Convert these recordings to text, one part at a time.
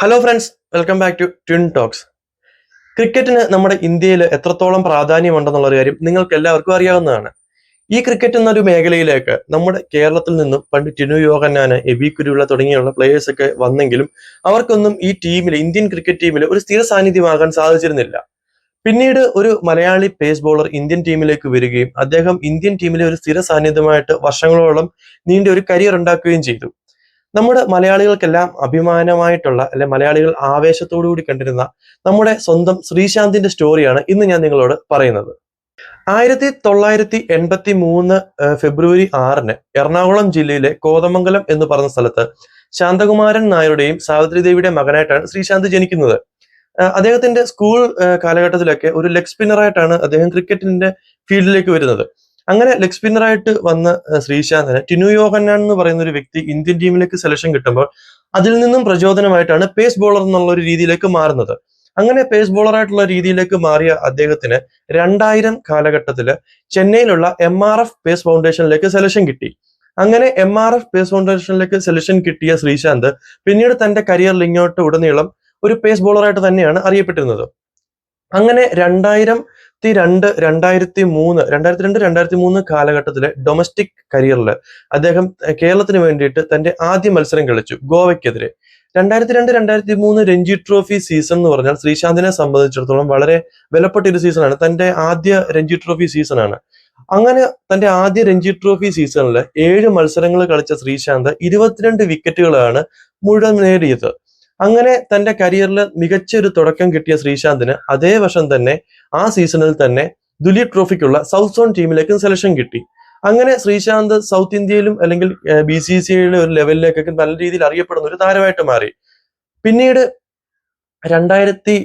Hello friends welcome back to twin talks ക്രിക്കറ്റിന് നമ്മുടെ ഇന്ത്യയിൽ എത്രത്തോളം പ്രാധാന്യമുണ്ടെന്നുള്ള കാര്യം നിങ്ങൾക്ക് എല്ലാവർക്കും അറിയാവുന്നതാണ്. ഈ ക്രിക്കറ്റ് എന്നൊരു മേഖലയിലേക്ക് നമ്മുടെ കേരളത്തിൽ നിന്നും പണ്ട് ടിനു യോഹന്നാന് എബി കുരുവിള തുടങ്ങിയുള്ള പ്ലേയേഴ്സ് ഒക്കെ വന്നെങ്കിലും അവർക്കൊന്നും ഈ ടീമിൽ ഇന്ത്യൻ ക്രിക്കറ്റ് ടീമിൽ ഒരു സ്ഥിര സാന്നിധ്യമാകാൻ സാധിച്ചിരുന്നില്ല. പിന്നീട് ഒരു മലയാളി പേസ് ബോളർ ഇന്ത്യൻ ടീമിലേക്ക് വരികയും അദ്ദേഹം ഇന്ത്യൻ ടീമിലെ ഒരു സ്ഥിര സാന്നിധ്യമായിട്ട് വർഷങ്ങളോളം നീണ്ട ഒരു കരിയർ ഉണ്ടാക്കുകയും ചെയ്തു. നമ്മുടെ മലയാളികൾക്കെല്ലാം അഭിമാനമായിട്ടുള്ള അല്ലെ മലയാളികൾ ആവേശത്തോടു കൂടി കണ്ടിരുന്ന നമ്മുടെ സ്വന്തം ശ്രീശാന്തിന്റെ സ്റ്റോറിയാണ് ഇന്ന് ഞാൻ നിങ്ങളോട് പറയുന്നത്. ആയിരത്തി തൊള്ളായിരത്തി എൺപത്തി മൂന്ന് ഫെബ്രുവരി ആറിന് എറണാകുളം ജില്ലയിലെ കോതമംഗലം എന്ന് പറഞ്ഞ സ്ഥലത്ത് ശാന്തകുമാരൻ നായരുടെയും സാവിത്രി ദേവിയുടെ മകനായിട്ടാണ് ശ്രീശാന്ത് ജനിക്കുന്നത്. അദ്ദേഹത്തിന്റെ സ്കൂൾ കാലഘട്ടത്തിലൊക്കെ ഒരു ലെഗ് സ്പിന്നറായിട്ടാണ് അദ്ദേഹം ക്രിക്കറ്റിന്റെ ഫീൽഡിലേക്ക് വരുന്നത്. അങ്ങനെ ലെഗ് സ്പിന്നറായിട്ട് വന്ന ശ്രീശാന്തന് ടിനു യോഹന്നാൻ എന്ന് പറയുന്ന ഒരു വ്യക്തി ഇന്ത്യൻ ടീമിലേക്ക് സെലക്ഷൻ കിട്ടുമ്പോൾ അതിൽ നിന്നും പ്രചോദനമായിട്ടാണ് പേസ് ബോളർ എന്നുള്ള ഒരു രീതിയിലേക്ക് മാറുന്നത്. അങ്ങനെ പേസ് ബോളറായിട്ടുള്ള രീതിയിലേക്ക് മാറിയ അദ്ദേഹത്തിന് രണ്ടായിരം കാലഘട്ടത്തിൽ ചെന്നൈയിലുള്ള എം ആർ എഫ് പേസ് ഫൗണ്ടേഷനിലേക്ക് സെലക്ഷൻ കിട്ടി. അങ്ങനെ എം ആർ എഫ് പേസ് ഫൗണ്ടേഷനിലേക്ക് സെലക്ഷൻ കിട്ടിയ ശ്രീശാന്ത് പിന്നീട് തന്റെ കരിയറിൽ ഇങ്ങോട്ട് ഉടനീളം ഒരു പേസ് ബോളറായിട്ട് തന്നെയാണ് അറിയപ്പെട്ടിരുന്നത്. അങ്ങനെ രണ്ടായിരത്തി രണ്ട് രണ്ടായിരത്തി മൂന്ന് രണ്ടായിരത്തി രണ്ട് രണ്ടായിരത്തി മൂന്ന് കാലഘട്ടത്തിലെ ഡൊമസ്റ്റിക് കരിയറിൽ അദ്ദേഹം കേരളത്തിന് വേണ്ടിയിട്ട് തന്റെ ആദ്യ മത്സരം കളിച്ചു ഗോവയ്ക്കെതിരെ. രണ്ടായിരത്തി രണ്ട് രണ്ടായിരത്തി മൂന്ന് രഞ്ജി ട്രോഫി സീസൺ എന്ന് പറഞ്ഞാൽ ശ്രീശാന്തിനെ സംബന്ധിച്ചിടത്തോളം വളരെ വിലപ്പെട്ട ഒരു സീസണാണ് തന്റെ ആദ്യ രഞ്ജി ട്രോഫി സീസണാണ് അങ്ങനെ തന്റെ ആദ്യ രഞ്ജി ട്രോഫി സീസണിൽ ഏഴ് മത്സരങ്ങൾ കളിച്ച ശ്രീശാന്ത് ഇരുപത്തിരണ്ട് വിക്കറ്റുകളാണ് മുഴുവൻ നേടിയത്. അങ്ങനെ തന്റെ കരിയറിൽ മികച്ചൊരു തുടക്കം കിട്ടിയ ശ്രീശാന്തിന് അതേ വർഷം തന്നെ ആ സീസണിൽ തന്നെ ദുലീപ് ട്രോഫിക്കുള്ള സൗത്ത് സോൺ ടീമിലേക്കും സെലക്ഷൻ കിട്ടി. അങ്ങനെ ശ്രീശാന്ത് സൗത്ത് ഇന്ത്യയിലും അല്ലെങ്കിൽ ബി സി സി ഐയുടെ ഒരു ലെവലിലേക്കൊക്കെ നല്ല രീതിയിൽ അറിയപ്പെടുന്ന ഒരു താരമായിട്ട് മാറി. പിന്നീട് രണ്ടായിരത്തി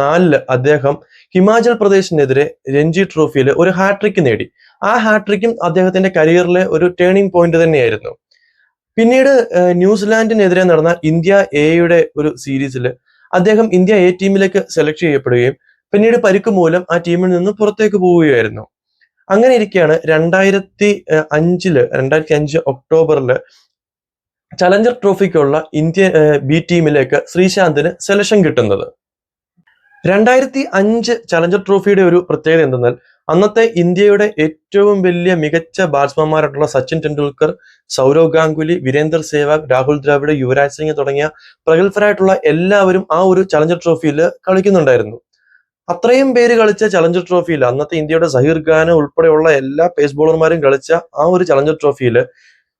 നാലിൽ അദ്ദേഹം ഹിമാചൽ പ്രദേശിനെതിരെ രഞ്ജി ട്രോഫിയിൽ ഒരു ഹാട്രിക് നേടി. ആ ഹാട്രിക്കും അദ്ദേഹത്തിന്റെ കരിയറിലെ ഒരു ടേണിംഗ് പോയിന്റ് തന്നെയായിരുന്നു. പിന്നീട് ന്യൂസിലാൻഡിനെതിരെ നടന്ന ഇന്ത്യ എയുടെ ഒരു സീരീസിൽ അദ്ദേഹം ഇന്ത്യ എ ടീമിലേക്ക് സെലക്ട് ചെയ്യപ്പെടുകയും പിന്നീട് പരിക്ക് മൂലം ആ ടീമിൽ നിന്ന് പുറത്തേക്ക് പോവുകയായിരുന്നു. അങ്ങനെ ഇരിക്കെയാണ് രണ്ടായിരത്തി അഞ്ചിൽ രണ്ടായിരത്തി അഞ്ച് ഒക്ടോബറിൽ ചലഞ്ചർ ട്രോഫിക്കുള്ള ഇന്ത്യ ബി ടീമിലേക്ക് ശ്രീശാന്തിന് സെലക്ഷൻ കിട്ടുന്നത്. രണ്ടായിരത്തി അഞ്ച് ചലഞ്ചർ ട്രോഫിയുടെ ഒരു പ്രത്യേകത എന്തെന്നാൽ അന്നത്തെ ഇന്ത്യയുടെ ഏറ്റവും വലിയ മികച്ച ബാറ്റ്സ്മാൻമാരായിട്ടുള്ള സച്ചിൻ ടെണ്ടുൽക്കർ സൗരവ് ഗാംഗുലി വീരേന്ദർ സേവാഗ് രാഹുൽ ദ്രാവിഡ് യുവരാജ് സിംഗ് തുടങ്ങിയ പ്രഗത്ഭരായിട്ടുള്ള എല്ലാവരും ആ ഒരു ചലഞ്ചർ ട്രോഫിയിൽ കളിക്കുന്നുണ്ടായിരുന്നു. അത്രയും പേര് കളിച്ച ചലഞ്ചർ ട്രോഫിയിൽ അന്നത്തെ ഇന്ത്യയുടെ സഹീർ ഖാൻ ഉൾപ്പെടെയുള്ള എല്ലാ പേസ് ബോളർമാരും കളിച്ച ആ ഒരു ചലഞ്ചർ ട്രോഫിയിൽ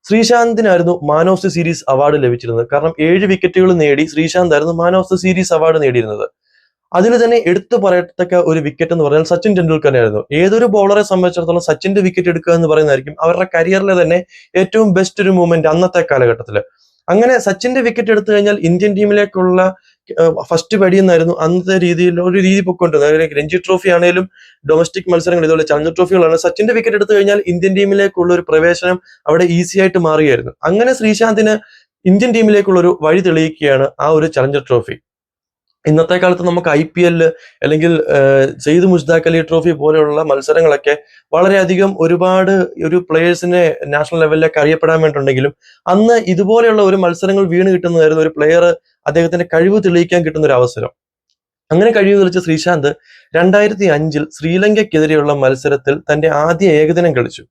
ശ്രീശാന്തിനായിരുന്നു man of the series award ലഭിച്ചിരുന്നത്. കാരണം ഏഴ് വിക്കറ്റുകൾ നേടി ശ്രീശാന്ത് ആയിരുന്നു man of the series award നേടിയിരുന്നത്. അതിൽ തന്നെ എടുത്തു പറയത്തക്ക ഒരു വിക്കറ്റ് എന്ന് പറഞ്ഞാൽ സച്ചിൻ ടെണ്ടുൽക്കറിനായിരുന്നു ഏതൊരു ബോളറെ സംബന്ധിച്ചിടത്തോളം സച്ചിന്റെ വിക്കറ്റ് എടുക്കുക എന്ന് പറയുന്നതായിരിക്കും അവരുടെ കരിയറിലെ തന്നെ ഏറ്റവും ബെസ്റ്റ് ഒരു മൂവ്മെന്റ് അന്നത്തെ കാലഘട്ടത്തിൽ. അങ്ങനെ സച്ചിന്റെ വിക്കറ്റ് എടുത്തു കഴിഞ്ഞാൽ ഇന്ത്യൻ ടീമിലേക്കുള്ള ഫസ്റ്റ് പടി എന്നായിരുന്നു അന്നത്തെ രീതിയിൽ ഒരു രീതി പൊക്കൊണ്ടിരുന്നത് രഞ്ജി ട്രോഫി ആണെങ്കിലും ഡൊമസ്റ്റിക് മത്സരങ്ങൾ ഇതുപോലെ ചലഞ്ചർ ട്രോഫികളാണ് സച്ചിന്റെ വിക്കറ്റ് എടുത്തു കഴിഞ്ഞാൽ ഇന്ത്യൻ ടീമിലേക്കുള്ള ഒരു പ്രവേശനം അവിടെ ഈസി ആയിട്ട് മാറുകയായിരുന്നു. അങ്ങനെ ശ്രീശാന്തിന് ഇന്ത്യൻ ടീമിലേക്കുള്ള ഒരു വഴി തെളിയിക്കുകയാണ് ആ ഒരു ചലഞ്ചർ ട്രോഫി ഇന്നത്തെ കാലത്ത് നമുക്ക് ഐ പി എല്ല് അല്ലെങ്കിൽ സെയ്ദ് മുഷ്താഖ് അലി ട്രോഫി പോലെയുള്ള മത്സരങ്ങളൊക്കെ വളരെയധികം ഒരുപാട് ഒരു പ്ലേയേഴ്സിനെ നാഷണൽ ലെവലിലേക്ക് അറിയപ്പെടാൻ വേണ്ടിയിട്ടുണ്ടെങ്കിലും അന്ന് ഇതുപോലെയുള്ള ഒരു മത്സരങ്ങൾ വീണ് കിട്ടുന്നതായിരുന്നു ഒരു പ്ലെയർ അദ്ദേഹത്തിന്റെ കഴിവ് തെളിയിക്കാൻ കിട്ടുന്ന ഒരു അവസരം. അങ്ങനെ കഴിവ് തെളിച്ച ശ്രീശാന്ത് രണ്ടായിരത്തി അഞ്ചിൽ ശ്രീലങ്കയ്ക്കെതിരെയുള്ള മത്സരത്തിൽ തന്റെ ആദ്യ ഏകദിനം കളിച്ചു.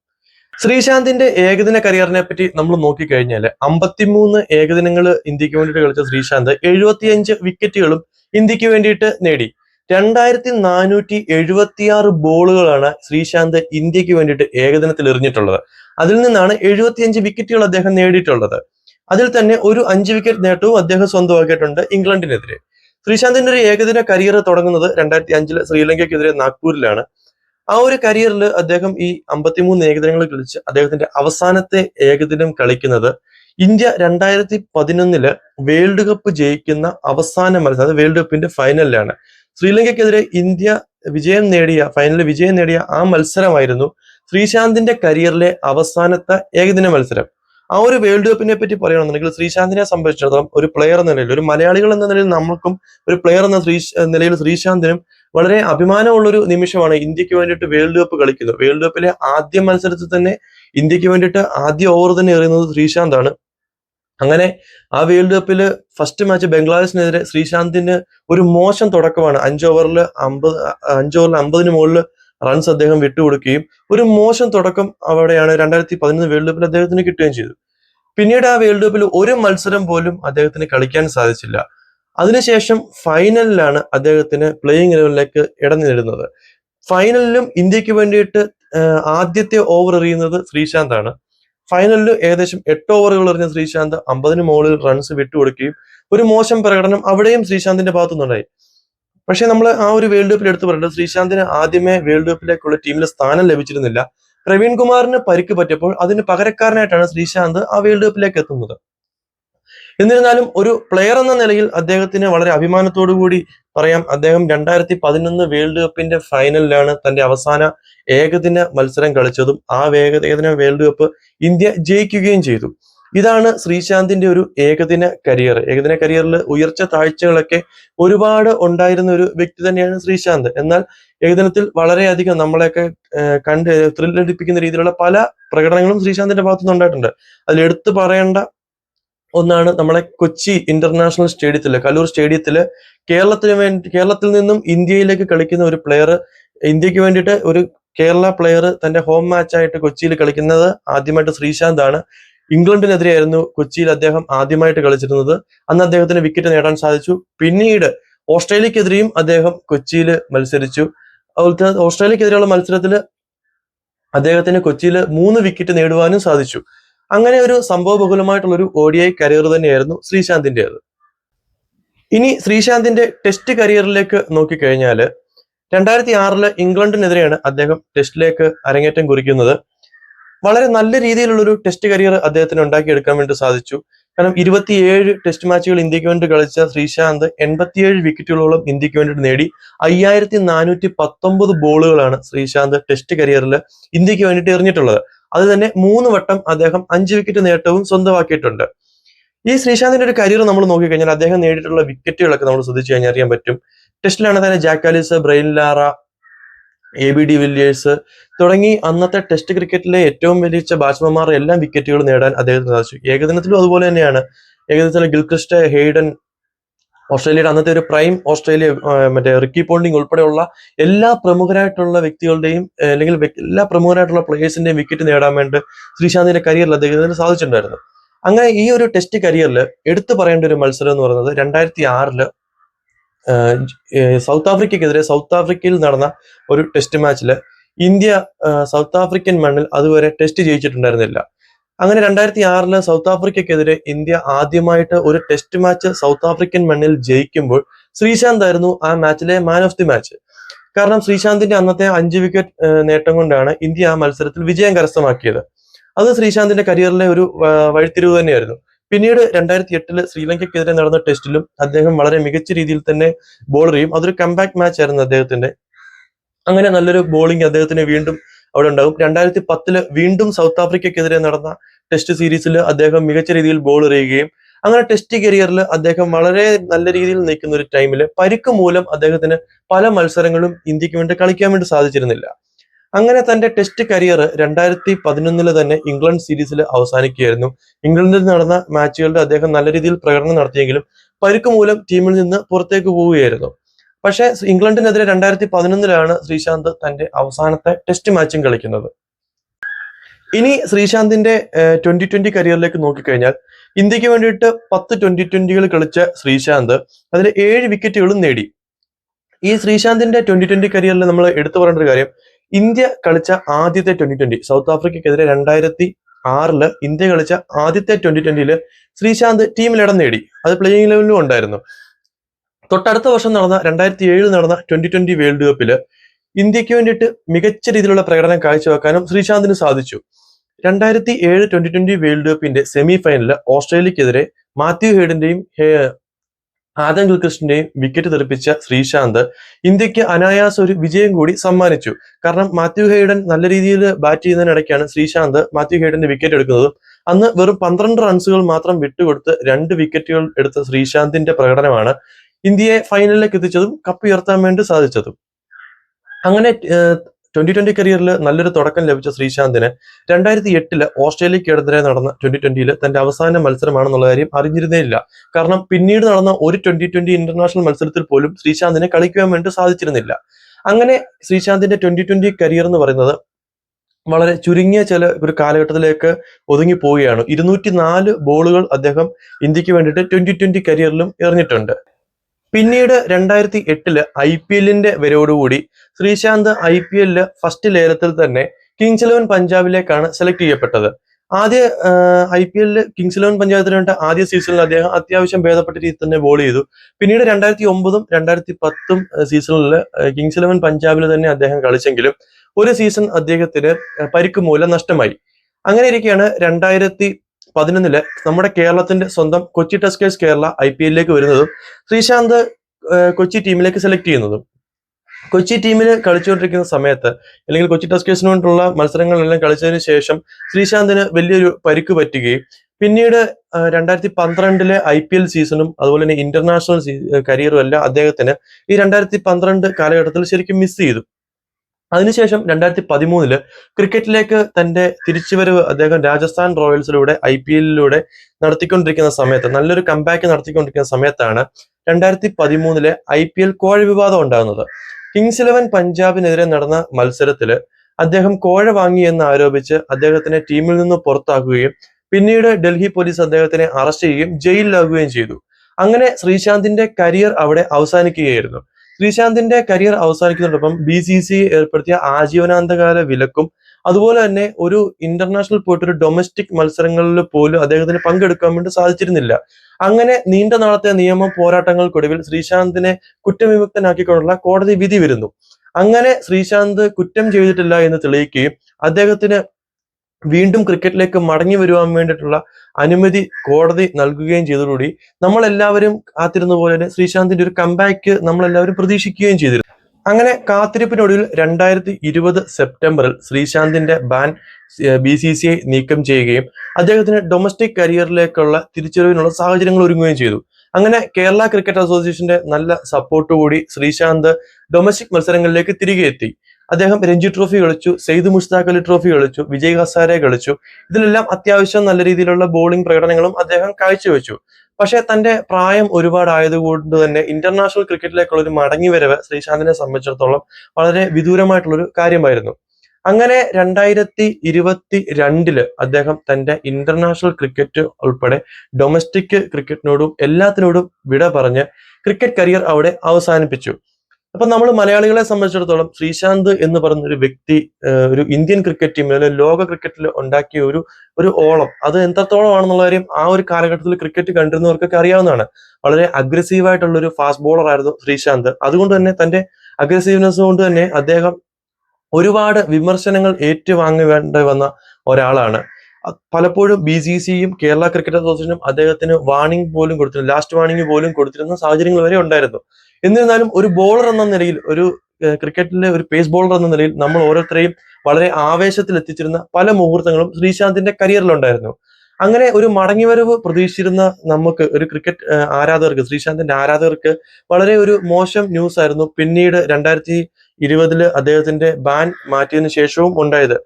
ശ്രീശാന്തിന്റെ ഏകദിന കരിയറിനെ പറ്റി നമ്മൾ നോക്കിക്കഴിഞ്ഞാൽ അമ്പത്തിമൂന്ന് ഏകദിനങ്ങൾ ഇന്ത്യയ്ക്ക് വേണ്ടിയിട്ട് കളിച്ച ശ്രീശാന്ത് എഴുപത്തിയഞ്ച് വിക്കറ്റുകളും ഇന്ത്യയ്ക്ക് വേണ്ടിയിട്ട് നേടി. രണ്ടായിരത്തി നാനൂറ്റി എഴുപത്തിയാറ് ബോളുകളാണ് ശ്രീശാന്ത് ഇന്ത്യയ്ക്ക് വേണ്ടിയിട്ട് ഏകദിനത്തിൽ എറിഞ്ഞിട്ടുള്ളത്. അതിൽ നിന്നാണ് എഴുപത്തിയഞ്ച് വിക്കറ്റുകൾ അദ്ദേഹം നേടിയിട്ടുള്ളത്. അതിൽ തന്നെ ഒരു അഞ്ച് വിക്കറ്റ് നേട്ടവും അദ്ദേഹം സ്വന്തമാക്കിയിട്ടുണ്ട് ഇംഗ്ലണ്ടിനെതിരെ. ശ്രീശാന്തിന്റെ ഒരു ഏകദിന കരിയർ തുടങ്ങുന്നത് രണ്ടായിരത്തി അഞ്ചിൽ ശ്രീലങ്കയ്ക്കെതിരെ നാഗ്പൂരിലാണ്. ആ ഒരു കരിയറിൽ അദ്ദേഹം ഈ അമ്പത്തിമൂന്ന് ഏകദിനങ്ങൾ കളിച്ച് അദ്ദേഹത്തിന്റെ അവസാനത്തെ ഏകദിനം കളിക്കുന്നത് ഇന്ത്യ രണ്ടായിരത്തി പതിനൊന്നിൽ വേൾഡ് കപ്പ് ജയിക്കുന്ന അവസാന മത്സരം അത് വേൾഡ് കപ്പിന്റെ ഫൈനലിലാണ്. ശ്രീലങ്കയ്ക്കെതിരെ ഇന്ത്യ വിജയം നേടിയ ഫൈനലിൽ വിജയം നേടിയ ആ മത്സരമായിരുന്നു ശ്രീശാന്തിന്റെ കരിയറിലെ അവസാനത്തെ ഏകദിന മത്സരം. ആ ഒരു വേൾഡ് കപ്പിനെ പറ്റി പറയുകയാണെന്നുണ്ടെങ്കിൽ ശ്രീശാന്തിനെ സംബന്ധിച്ചിടത്തോളം ഒരു പ്ലെയർ എന്ന നിലയിൽ ഒരു മലയാളികൾ എന്ന നിലയിൽ നമ്മൾക്കും ഒരു പ്ലെയർ എന്ന ശ്രീ നിലയിൽ ശ്രീശാന്തിനും വളരെ അഭിമാനമുള്ള ഒരു നിമിഷമാണ് ഇന്ത്യയ്ക്ക് വേണ്ടിയിട്ട് വേൾഡ് കപ്പ് കളിക്കുന്നത്. വേൾഡ് കപ്പിലെ ആദ്യ മത്സരത്തിൽ തന്നെ ഇന്ത്യയ്ക്ക് വേണ്ടിയിട്ട് ആദ്യ ഓവർ തന്നെ എറിയുന്നത് ശ്രീശാന്താണ്. അങ്ങനെ ആ വേൾഡ് കപ്പിൽ ഫസ്റ്റ് മാച്ച് ബംഗ്ലാദേശിനെതിരെ ശ്രീശാന്തിന് ഒരു മോശം തുടക്കമാണ്. അഞ്ച് ഓവറിൽ അമ്പത് അഞ്ച് ഓവറിൽ അമ്പതിന് മുകളിൽ റൺസ് അദ്ദേഹം വിട്ടുകൊടുക്കുകയും ഒരു മോശം തുടക്കം അവിടെയാണ് രണ്ടായിരത്തി പതിനൊന്ന് വേൾഡ് കപ്പിൽ അദ്ദേഹത്തിന് കിട്ടുകയും ചെയ്തു. പിന്നീട് ആ വേൾഡ് കപ്പിൽ ഒരു മത്സരം പോലും അദ്ദേഹത്തിന് കളിക്കാൻ സാധിച്ചില്ല. അതിനുശേഷം ഫൈനലിലാണ് അദ്ദേഹത്തിന് പ്ലേയിങ് ലെവലിലേക്ക് ഇടം നേടുന്നത്. ഫൈനലിലും ഇന്ത്യയ്ക്ക് വേണ്ടിയിട്ട് ആദ്യത്തെ ഓവർ എറിയുന്നത് ശ്രീശാന്താണ്. ഫൈനലിൽ ഏകദേശം എട്ട് ഓവറുകൾ എറിഞ്ഞ ശ്രീശാന്ത് അമ്പതിന് മുകളിൽ റൺസ് വിട്ടുകൊടുക്കുകയും ഒരു മോശം പ്രകടനം അവിടെയും ശ്രീശാന്തിന്റെ ഭാഗത്തുനിന്നുണ്ടായി. പക്ഷെ നമ്മൾ ആ ഒരു വേൾഡ് കപ്പിൽ എടുത്തു പറഞ്ഞത് ശ്രീശാന്തിന് ആദ്യമേ വേൾഡ് കപ്പിലേക്കുള്ള ടീമിലെ സ്ഥാനം ലഭിച്ചിരുന്നില്ല. പ്രവീൺ കുമാറിന് പരിക്ക് പറ്റിയപ്പോൾ അതിന് പകരക്കാരനായിട്ടാണ് ശ്രീശാന്ത് ആ വേൾഡ് കപ്പിലേക്ക് എത്തുന്നത്. എന്നിരുന്നാലും ഒരു പ്ലെയർ എന്ന നിലയിൽ അദ്ദേഹത്തിന് വളരെ അഭിമാനത്തോടു കൂടി പറയാം. അദ്ദേഹം രണ്ടായിരത്തി പതിനൊന്ന് വേൾഡ് കപ്പിന്റെ ഫൈനലിലാണ് തന്റെ അവസാന ഏകദിന മത്സരം കളിച്ചതും ആ ഏകദിന വേൾഡ് കപ്പ് ഇന്ത്യ ജയിക്കുകയും ചെയ്തു. ഇതാണ് ശ്രീശാന്തിന്റെ ഒരു ഏകദിന കരിയർ ഏകദിന കരിയറിൽ ഉയർച്ച താഴ്ചകളൊക്കെ ഒരുപാട് ഉണ്ടായിരുന്ന ഒരു വ്യക്തി തന്നെയാണ് ശ്രീശാന്ത്. എന്നാൽ ഏകദിനത്തിൽ വളരെയധികം നമ്മളെയൊക്കെ കണ്ട് ത്രില്ലടിപ്പിക്കുന്ന രീതിയിലുള്ള പല പ്രകടനങ്ങളും ശ്രീശാന്തിന്റെ ഭാഗത്തുനിന്ന് ഉണ്ടായിട്ടുണ്ട്. അതിൽ എടുത്തു പറയേണ്ട ഒന്നാണ് നമ്മളെ കൊച്ചി ഇന്റർനാഷണൽ സ്റ്റേഡിയത്തിൽ കലൂർ സ്റ്റേഡിയത്തിൽ കേരളത്തിന് വേണ്ടി കേരളത്തിൽ നിന്നും ഇന്ത്യയിലേക്ക് കളിക്കുന്ന ഒരു പ്ലെയർ ഇന്ത്യയ്ക്ക് വേണ്ടിയിട്ട് ഒരു കേരള പ്ലെയർ തന്റെ ഹോം മാച്ചായിട്ട് കൊച്ചിയിൽ കളിക്കുന്നത് ആദ്യമായിട്ട് ശ്രീശാന്ത് ആണ്. ഇംഗ്ലണ്ടിനെതിരെയായിരുന്നു കൊച്ചിയിൽ അദ്ദേഹം ആദ്യമായിട്ട് കളിച്ചിരുന്നത്. അന്ന് അദ്ദേഹത്തിന് വിക്കറ്റ് നേടാൻ സാധിച്ചു. പിന്നീട് ഓസ്ട്രേലിയക്കെതിരെയും അദ്ദേഹം കൊച്ചിയിൽ മത്സരിച്ചു. ഓസ്ട്രേലിയക്കെതിരെയുള്ള മത്സരത്തിൽ അദ്ദേഹത്തിന് കൊച്ചിയിൽ മൂന്ന് വിക്കറ്റ് നേടുവാനും സാധിച്ചു. അങ്ങനെ ഒരു സംഭവബഹുലമായിട്ടുള്ള ഒരു ഒ ഡി ഐ കരിയർ തന്നെയായിരുന്നു ശ്രീശാന്തിന്റെത് ഇനി ശ്രീശാന്തിന്റെ ടെസ്റ്റ് കരിയറിലേക്ക് നോക്കിക്കഴിഞ്ഞാൽ രണ്ടായിരത്തി ആറിൽ ഇംഗ്ലണ്ടിനെതിരെയാണ് അദ്ദേഹം ടെസ്റ്റിലേക്ക് അരങ്ങേറ്റം കുറിക്കുന്നത്. വളരെ നല്ല രീതിയിലുള്ളൊരു ടെസ്റ്റ് കരിയർ അദ്ദേഹത്തിന് ഉണ്ടാക്കിയെടുക്കാൻ വേണ്ടി സാധിച്ചു. കാരണം ഇരുപത്തിയേഴ് ടെസ്റ്റ് മാച്ചുകൾ ഇന്ത്യയ്ക്ക് വേണ്ടി കളിച്ച ശ്രീശാന്ത് എൺപത്തിയേഴ് വിക്കറ്റുകളോളം ഇന്ത്യയ്ക്ക് വേണ്ടി നേടി. അയ്യായിരത്തി നാനൂറ്റി പത്തൊമ്പത് ബോളുകളാണ് ശ്രീശാന്ത് ടെസ്റ്റ് കരിയറിൽ ഇന്ത്യയ്ക്ക് വേണ്ടിയിട്ട് എറിഞ്ഞിട്ടുള്ളത്. അത് തന്നെ മൂന്ന് വട്ടം അദ്ദേഹം അഞ്ച് വിക്കറ്റ് നേട്ടവും സ്വന്തമാക്കിയിട്ടുണ്ട്. ഈ ശ്രീശാന്തിന്റെ ഒരു കരിയർ നമ്മൾ നോക്കിക്കഴിഞ്ഞാൽ അദ്ദേഹം നേടിയിട്ടുള്ള വിക്കറ്റുകളൊക്കെ നമ്മൾ ശ്രദ്ധിച്ചു കഴിഞ്ഞാൽ അറിയാൻ പറ്റും. ടെസ്റ്റിലാണ് തന്നെ Jacques Kallis Brian Lara A B de Villiers തുടങ്ങി അന്നത്തെ ടെസ്റ്റ് ക്രിക്കറ്റിലെ ഏറ്റവും വലിയ ബാറ്റ്സ്മാൻമാർ എല്ലാം വിക്കറ്റുകൾ നേടാൻ അദ്ദേഹത്തിന് സാധിച്ചു. ഏകദിനത്തിലും അതുപോലെ തന്നെയാണ്. ഏകദിനത്തിലെ ഗിൽക്രിസ്റ്റ് ഹെയ്ഡൻ ഓസ്ട്രേലിയയുടെ അന്നത്തെ ഒരു പ്രൈം ഓസ്ട്രേലിയ മറ്റേ റിക്കി പോണ്ടിങ് ഉൾപ്പെടെയുള്ള എല്ലാ പ്രമുഖരായിട്ടുള്ള വ്യക്തികളുടെയും അല്ലെങ്കിൽ എല്ലാ പ്രമുഖരായിട്ടുള്ള പ്ലേയേഴ്സിന്റെയും വിക്കറ്റ് നേടാൻ വേണ്ടി ശ്രീശാന്തിന്റെ കരിയറിൽ അദ്ദേഹത്തിന് സാധിച്ചിട്ടുണ്ടായിരുന്നു. അങ്ങനെ ഈ ഒരു ടെസ്റ്റ് കരിയറിൽ എടുത്തു പറയേണ്ട ഒരു മത്സരം എന്ന് പറയുന്നത് രണ്ടായിരത്തി ആറിൽ സൗത്ത് ആഫ്രിക്കക്കെതിരെ സൗത്ത് ആഫ്രിക്കയിൽ നടന്ന ഒരു ടെസ്റ്റ് മാച്ചിൽ ഇന്ത്യ സൗത്ത് ആഫ്രിക്കൻ മണ്ണിൽ അതുവരെ ടെസ്റ്റ് ജയിച്ചിട്ടുണ്ടായിരുന്നില്ല. അങ്ങനെ രണ്ടായിരത്തി ആറിൽ സൗത്ത് ആഫ്രിക്കക്കെതിരെ ഇന്ത്യ ആദ്യമായിട്ട് ഒരു ടെസ്റ്റ് മാച്ച് സൗത്ത് ആഫ്രിക്കൻ മണ്ണിൽ ജയിക്കുമ്പോൾ ശ്രീശാന്ത് ആയിരുന്നു ആ മാച്ചിലെ മാൻ ഓഫ് ദി മാച്ച് കാരണം ശ്രീശാന്തിന്റെ അന്നത്തെ അഞ്ച് വിക്കറ്റ് നേട്ടം കൊണ്ടാണ് ഇന്ത്യ ആ മത്സരത്തിൽ വിജയം കരസ്ഥമാക്കിയത്. അത് ശ്രീശാന്തിന്റെ കരിയറിലെ ഒരു വഴിത്തിരിവ് തന്നെയായിരുന്നു. പിന്നീട് രണ്ടായിരത്തി എട്ടിൽ ശ്രീലങ്കയ്ക്കെതിരെ നടന്ന ടെസ്റ്റിലും അദ്ദേഹം വളരെ മികച്ച രീതിയിൽ തന്നെ ബോൾ ചെയ്യും അതൊരു കംബാക്ക് മാച്ച് ആയിരുന്നു അദ്ദേഹത്തിന്റെ. അങ്ങനെ നല്ലൊരു ബോളിംഗ് അദ്ദേഹത്തിന് വീണ്ടും അവിടെ ഉണ്ടാകും. രണ്ടായിരത്തി പത്തിൽ വീണ്ടും സൗത്ത് ആഫ്രിക്കയ്ക്കെതിരെ നടന്ന ടെസ്റ്റ് സീരീസിൽ അദ്ദേഹം മികച്ച രീതിയിൽ ബോൾ എറിയുകയും അങ്ങനെ ടെസ്റ്റ് കരിയറിൽ അദ്ദേഹം വളരെ നല്ല രീതിയിൽ നിൽക്കുന്ന ഒരു ടൈമിൽ പരിക്ക് മൂലം അദ്ദേഹത്തിന് പല മത്സരങ്ങളും ഇന്ത്യയ്ക്ക് വേണ്ടി കളിക്കാൻ വേണ്ടി സാധിച്ചിരുന്നില്ല. അങ്ങനെ തന്റെ ടെസ്റ്റ് കരിയർ രണ്ടായിരത്തി പതിനൊന്നിൽ തന്നെ ഇംഗ്ലണ്ട് സീരീസിൽ അവസാനിക്കുകയായിരുന്നു. ഇംഗ്ലണ്ടിൽ നടന്ന മാച്ചുകളിൽ അദ്ദേഹം നല്ല രീതിയിൽ പ്രകടനം നടത്തിയെങ്കിലും പരിക്ക് മൂലം ടീമിൽ നിന്ന് പുറത്തേക്ക് പോവുകയായിരുന്നു. പക്ഷേ ഇംഗ്ലണ്ടിനെതിരെ രണ്ടായിരത്തി പതിനൊന്നിലാണ് ശ്രീശാന്ത് തന്റെ അവസാനത്തെ ടെസ്റ്റ് മാച്ചും കളിക്കുന്നത്. ഇനി ശ്രീശാന്തിന്റെ ട്വന്റി ട്വന്റി കരിയറിലേക്ക് നോക്കിക്കഴിഞ്ഞാൽ ഇന്ത്യയ്ക്ക് വേണ്ടിയിട്ട് പത്ത് ട്വന്റി ട്വന്റികൾ കളിച്ച ശ്രീശാന്ത് അതിൽ ഏഴ് വിക്കറ്റുകളും നേടി. ഈ ശ്രീശാന്തിന്റെ ട്വന്റി ട്വന്റി കരിയറിൽ നമ്മൾ എടുത്തു പറയേണ്ട ഒരു കാര്യം ഇന്ത്യ കളിച്ച ആദ്യത്തെ ട്വന്റി ട്വന്റി സൗത്ത് ആഫ്രിക്കക്കെതിരെ രണ്ടായിരത്തി ആറിൽ ഇന്ത്യ കളിച്ച ആദ്യത്തെ ട്വന്റി ട്വന്റിയിൽ ശ്രീശാന്ത് ടീമിൽ ഇടം നേടി. അത് പ്ലേയിങ് ലെവലിലും ഉണ്ടായിരുന്നു. തൊട്ടടുത്ത വർഷം നടന്ന രണ്ടായിരത്തി ഏഴിൽ നടന്ന ട്വന്റി ട്വന്റി വേൾഡ് കപ്പിൽ ഇന്ത്യയ്ക്ക് വേണ്ടിയിട്ട് മികച്ച രീതിയിലുള്ള പ്രകടനം കാഴ്ചവെക്കാനും ശ്രീശാന്തിന് സാധിച്ചു. രണ്ടായിരത്തി ഏഴ് ട്വന്റി ട്വന്റി വേൾഡ് കപ്പിന്റെ സെമി ഫൈനലിൽ ഓസ്ട്രേലിയക്കെതിരെ മാത്യു ഹേഡിന്റെയും ആദം ഗിൽക്രിസ്റ്റിന്റെയും വിക്കറ്റ് തെറിപ്പിച്ച ശ്രീശാന്ത് ഇന്ത്യയ്ക്ക് അനായാസ ഒരു വിജയം കൂടി സമ്മാനിച്ചു. കാരണം മാത്യു ഹെയ്ഡൻ നല്ല രീതിയിൽ ബാറ്റ് ചെയ്യുന്നതിനിടയ്ക്കാണ് ശ്രീശാന്ത് മാത്യു ഹെയ്ഡന്റെ വിക്കറ്റ് എടുക്കുന്നതും. അന്ന് വെറും പന്ത്രണ്ട് റൺസുകൾ മാത്രം വിട്ടുകൊടുത്ത് രണ്ട് വിക്കറ്റുകൾ എടുത്ത ശ്രീശാന്തിന്റെ പ്രകടനമാണ് ഇന്ത്യയെ ഫൈനലിലേക്ക് എത്തിച്ചതും കപ്പ് ഉയർത്താൻ വേണ്ടി സാധിച്ചതും. അങ്ങനെ ട്വന്റി ട്വന്റി കരിയറിൽ നല്ലൊരു തുടക്കം ലഭിച്ച ശ്രീശാന്തിന് രണ്ടായിരത്തി എട്ടിൽ ഓസ്ട്രേലിയക്കെതിരെ നടന്ന ട്വന്റി ട്വന്റിയിൽ തന്റെ അവസാന മത്സരമാണെന്നുള്ള കാര്യം അറിഞ്ഞിരുന്നേ ഇല്ല. കാരണം പിന്നീട് നടന്ന ഒരു ട്വന്റി ട്വന്റി ഇന്റർനാഷണൽ മത്സരത്തിൽ പോലും ശ്രീശാന്തിനെ കളിക്കുവാൻ വേണ്ടി സാധിച്ചിരുന്നില്ല. അങ്ങനെ ശ്രീശാന്തിന്റെ ട്വന്റി ട്വന്റി കരിയർ എന്ന് പറയുന്നത് വളരെ ചുരുങ്ങിയ ചില ഒരു കാലഘട്ടത്തിലേക്ക് ഒതുങ്ങി പോവുകയാണ്. ഇരുന്നൂറ്റി നാല് ബോളുകൾ അദ്ദേഹം ഇന്ത്യയ്ക്ക് വേണ്ടിയിട്ട് ട്വന്റി ട്വന്റി കരിയറിലും എറിഞ്ഞിട്ടുണ്ട്. പിന്നീട് രണ്ടായിരത്തി എട്ടിൽ ഐ പി എല്ലിന്റെ വരവോടുകൂടി ശ്രീശാന്ത് ഐ പി എല്ലിൽ ഫസ്റ്റ് ലേലത്തിൽ തന്നെ കിങ്സ് ഇലവൻ പഞ്ചാബിലേക്കാണ് സെലക്ട് ചെയ്യപ്പെട്ടത്. ആദ്യ ഐ പി എല്ലിൽ കിങ്സ് ഇലവൻ പഞ്ചാബത്തിന് വേണ്ട ആദ്യ സീസണിൽ അദ്ദേഹം അത്യാവശ്യം ഭേദപ്പെട്ട രീതിയിൽ തന്നെ ബോൾ ചെയ്തു. പിന്നീട് രണ്ടായിരത്തി ഒമ്പതും രണ്ടായിരത്തി പത്തും സീസണിൽ കിങ്സ് ഇലവൻ പഞ്ചാബിൽ തന്നെ അദ്ദേഹം കളിച്ചെങ്കിലും ഒരു സീസൺ അദ്ദേഹത്തിന് പരിക്ക് മൂലം നഷ്ടമായി. അങ്ങനെ ഇരിക്കെയാണ് രണ്ടായിരത്തി പതിനൊന്നിൽ നമ്മുടെ കേരളത്തിന്റെ സ്വന്തം Kochi tuskers Kerala I P എല്ലിലേക്ക് വരുന്നതും ശ്രീശാന്ത് കൊച്ചി ടീമിലേക്ക് സെലക്ട് ചെയ്യുന്നതും. കൊച്ചി ടീമിൽ കളിച്ചുകൊണ്ടിരിക്കുന്ന സമയത്ത് അല്ലെങ്കിൽ കൊച്ചി ടെസ്റ്റേഴ്സിന് വേണ്ടിയുള്ള മത്സരങ്ങളെല്ലാം കളിച്ചതിന് ശേഷം ശ്രീശാന്തിന് വലിയൊരു പരിക്ക് പറ്റുകയും പിന്നീട് രണ്ടായിരത്തി പന്ത്രണ്ടിലെ ഐ പി എൽ സീസണും അതുപോലെ തന്നെ ഇന്റർനാഷണൽ കരിയറും എല്ലാം അദ്ദേഹത്തിന് ഈ രണ്ടായിരത്തി പന്ത്രണ്ട് കാലഘട്ടത്തിൽ ശരിക്കും മിസ് ചെയ്തു. അതിനുശേഷം രണ്ടായിരത്തി പതിമൂന്നിൽ ക്രിക്കറ്റിലേക്ക് തന്റെ തിരിച്ചുവരവ് അദ്ദേഹം രാജസ്ഥാൻ റോയൽസിലൂടെ ഐ പി എല്ലിലൂടെ നടത്തിക്കൊണ്ടിരിക്കുന്ന സമയത്ത് നല്ലൊരു കമ്പാക്ക് നടത്തിക്കൊണ്ടിരിക്കുന്ന സമയത്താണ് രണ്ടായിരത്തി പതിമൂന്നിലെ ഐ പി എൽ കോഴ വിവാദം ഉണ്ടാകുന്നത്. കിങ്സ് ഇലവൻ പഞ്ചാബിനെതിരെ നടന്ന മത്സരത്തിൽ അദ്ദേഹം കോഴ വാങ്ങി എന്ന് ആരോപിച്ച് അദ്ദേഹത്തിനെ ടീമിൽ നിന്ന് പുറത്താക്കുകയും പിന്നീട് ഡൽഹി പോലീസ് അദ്ദേഹത്തിനെ അറസ്റ്റ് ചെയ്യുകയും ജയിലിലാകുകയും ചെയ്തു. അങ്ങനെ ശ്രീശാന്തിന്റെ കരിയർ അവിടെ അവസാനിക്കുകയായിരുന്നു. ശ്രീശാന്തിന്റെ കരിയർ അവസാനിക്കുന്നതോടൊപ്പം ബി സി സി ഏർപ്പെടുത്തിയ ആജീവനാന്തകാല വിലക്കും അതുപോലെ തന്നെ ഒരു ഇന്റർനാഷണൽ പോയിട്ട് ഒരു ഡൊമസ്റ്റിക് മത്സരങ്ങളിൽ പോലും അദ്ദേഹത്തിന് പങ്കെടുക്കാൻ വേണ്ടി സാധിച്ചിരുന്നില്ല. അങ്ങനെ നീണ്ട നാളത്തെ നിയമ പോരാട്ടങ്ങൾക്കൊടുവിൽ ശ്രീശാന്തിനെ കുറ്റവിമുക്തനാക്കിക്കൊണ്ടുള്ള കോടതി വിധി വരുന്നു. അങ്ങനെ ശ്രീശാന്ത് കുറ്റം ചെയ്തിട്ടില്ല എന്ന് തെളിയിക്കുകയും അദ്ദേഹത്തിന് വീണ്ടും ക്രിക്കറ്റിലേക്ക് മടങ്ങി വരുവാൻ വേണ്ടിയിട്ടുള്ള അനുമതി കോടതി നൽകുകയും ചെയ്തതോടുകൂടി നമ്മളെല്ലാവരും കാത്തിരുന്ന പോലെ തന്നെ ശ്രീശാന്തിന്റെ ഒരു കമ്പാക്ക് നമ്മളെല്ലാവരും പ്രതീക്ഷിക്കുകയും ചെയ്തിരുന്നു. അങ്ങനെ കാത്തിരിപ്പിനൊടുവിൽ രണ്ടായിരത്തി ഇരുപത് സെപ്റ്റംബറിൽ ശ്രീശാന്തിന്റെ ban B C C I നീക്കം ചെയ്യുകയും അദ്ദേഹത്തിന് ഡൊമസ്റ്റിക് കരിയറിലേക്കുള്ള തിരിച്ചറിവിനുള്ള സാഹചര്യങ്ങൾ ഒരുങ്ങുകയും ചെയ്തു. അങ്ങനെ കേരള ക്രിക്കറ്റ് അസോസിയേഷന്റെ നല്ല സപ്പോർട്ട് കൂടി ശ്രീശാന്ത് ഡൊമസ്റ്റിക് മത്സരങ്ങളിലേക്ക് തിരികെ എത്തി. അദ്ദേഹം രഞ്ജി ട്രോഫി കളിച്ചു സെയ്ദ് മുഷ്താഖ് അലി ട്രോഫി കളിച്ചു വിജയ് ഹസാരെ കളിച്ചു. ഇതിലെല്ലാം അത്യാവശ്യം നല്ല രീതിയിലുള്ള ബോളിംഗ് പ്രകടനങ്ങളും അദ്ദേഹം കാഴ്ചവെച്ചു. പക്ഷേ തന്റെ പ്രായം ഒരുപാട് ആയതുകൊണ്ട് തന്നെ ഇന്റർനാഷണൽ ക്രിക്കറ്റിലേക്കുള്ള ഒരു മടങ്ങിവരവ് ശ്രീശാന്തിനെ സംബന്ധിച്ചിടത്തോളം വളരെ വിദൂരമായിട്ടുള്ളൊരു കാര്യമായിരുന്നു. അങ്ങനെ രണ്ടായിരത്തി ഇരുപത്തി രണ്ടിൽ അദ്ദേഹം തന്റെ ഇന്റർനാഷണൽ ക്രിക്കറ്റ് ഉൾപ്പെടെ ഡൊമസ്റ്റിക് ക്രിക്കറ്റിനോടും എല്ലാത്തിനോടും വിട പറഞ്ഞ് ക്രിക്കറ്റ് കരിയർ അവിടെ അവസാനിപ്പിച്ചു. അപ്പൊ നമ്മൾ മലയാളികളെ സംബന്ധിച്ചിടത്തോളം ശ്രീശാന്ത് എന്ന് പറയുന്ന ഒരു വ്യക്തി ഒരു ഇന്ത്യൻ ക്രിക്കറ്റ് ടീമിൽ അല്ലെങ്കിൽ ലോക ക്രിക്കറ്റിൽ ഉണ്ടാക്കിയ ഒരു ഒരു ഓളം. അത് എത്രത്തോളം ആണെന്നുള്ള കാര്യം ആ ഒരു കാലഘട്ടത്തിൽ ക്രിക്കറ്റ് കണ്ടിരുന്നവർക്കൊക്കെ അറിയാവുന്നതാണ്. വളരെ അഗ്രസീവ് ആയിട്ടുള്ള ഒരു ഫാസ്റ്റ് ബോളർ ആയിരുന്നു ശ്രീശാന്ത്. അതുകൊണ്ട് തന്നെ തന്റെ അഗ്രസീവ്നെസ് കൊണ്ട് തന്നെ അദ്ദേഹം ഒരുപാട് വിമർശനങ്ങൾ ഏറ്റുവാങ്ങേണ്ടി വന്ന ഒരാളാണ്. പലപ്പോഴും ബി സി സിയും കേരള ക്രിക്കറ്റ് അസോസിയേഷനും അദ്ദേഹത്തിന് വാണിംഗ് പോലും കൊടുത്തിരുന്നു ലാസ്റ്റ് വാണിംഗ് പോലും കൊടുത്തിരുന്ന സാഹചര്യങ്ങൾ വരെ ഉണ്ടായിരുന്നു. എന്നിരുന്നാലും ഒരു ബോളർ എന്ന നിലയിൽ ഒരു ക്രിക്കറ്റിലെ ഒരു പേസ് ബോളർ എന്ന നിലയിൽ നമ്മൾ ഓരോരുത്തരെയും വളരെ ആവേശത്തിൽ എത്തിച്ചിരുന്ന പല മുഹൂർത്തങ്ങളും ശ്രീശാന്തിന്റെ കരിയറിലുണ്ടായിരുന്നു അങ്ങനെ ഒരു മടങ്ങിവരവ് പ്രതീക്ഷിച്ചിരുന്ന നമുക്ക് ഒരു ക്രിക്കറ്റ് ആരാധകർക്ക് ശ്രീശാന്തിന്റെ ആരാധകർക്ക് വളരെ ഒരു മോശം ന്യൂസ് ആയിരുന്നു പിന്നീട് രണ്ടായിരത്തി ഇരുപതിൽ അദ്ദേഹത്തിന്റെ ബാൻ മാറ്റിയതിനു ശേഷവും ഉണ്ടായത്.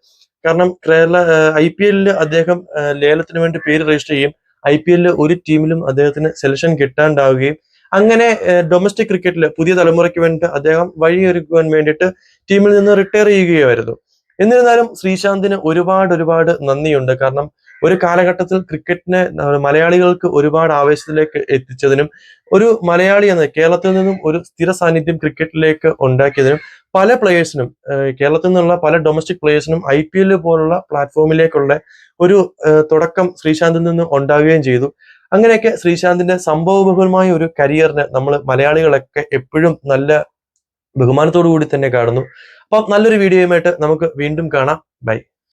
കാരണം കേരള ഐ പി എല്ലിൽ അദ്ദേഹം ലേലത്തിന് വേണ്ടി പേര് രജിസ്റ്റർ ചെയ്യും ഐ പി എല്ലിൽ ഒരു ടീമിലും അദ്ദേഹത്തിന് സെലക്ഷൻ കിട്ടാണ്ടാവുകയും അങ്ങനെ ഡൊമസ്റ്റിക് ക്രിക്കറ്റിൽ പുതിയ തലമുറയ്ക്ക് വേണ്ടി അദ്ദേഹം വഴിയൊരുക്കുവാൻ വേണ്ടിയിട്ട് ടീമിൽ നിന്ന് റിട്ടയർ ചെയ്യുകയായിരുന്നു എന്നിരുന്നാലും ശ്രീശാന്തിന് ഒരുപാട് ഒരുപാട് നന്ദിയുണ്ട്. കാരണം ഒരു കാലഘട്ടത്തിൽ ക്രിക്കറ്റിനെ മലയാളികൾക്ക് ഒരുപാട് ആവേശത്തിലേക്ക് എത്തിച്ചതിനും ഒരു മലയാളി എന്ന കേരളത്തിൽ നിന്നും ഒരു സ്ഥിര സാന്നിധ്യം ക്രിക്കറ്റിലേക്ക് ഉണ്ടാക്കിയതിനും പല പ്ലേയേഴ്സിനും കേരളത്തിൽ നിന്നുള്ള പല ഡൊമസ്റ്റിക് പ്ലേയേഴ്സിനും ഐ പി എൽ പോലുള്ള പ്ലാറ്റ്ഫോമിലേക്കുള്ള ഒരു തുടക്കം ശ്രീശാന്തിൽ നിന്ന് ഉണ്ടാവുകയും ചെയ്തു. അങ്ങനെയൊക്കെ ശ്രീശാന്തിന്റെ സംഭവബഹുലമായ ഒരു കരിയറിനെ നമ്മൾ മലയാളികളൊക്കെ എപ്പോഴും നല്ല ബഹുമാനത്തോടു കൂടി തന്നെ കാണുന്നു. അപ്പം നല്ലൊരു വീഡിയോയുമായിട്ട് നമുക്ക് വീണ്ടും കാണാം. ബൈ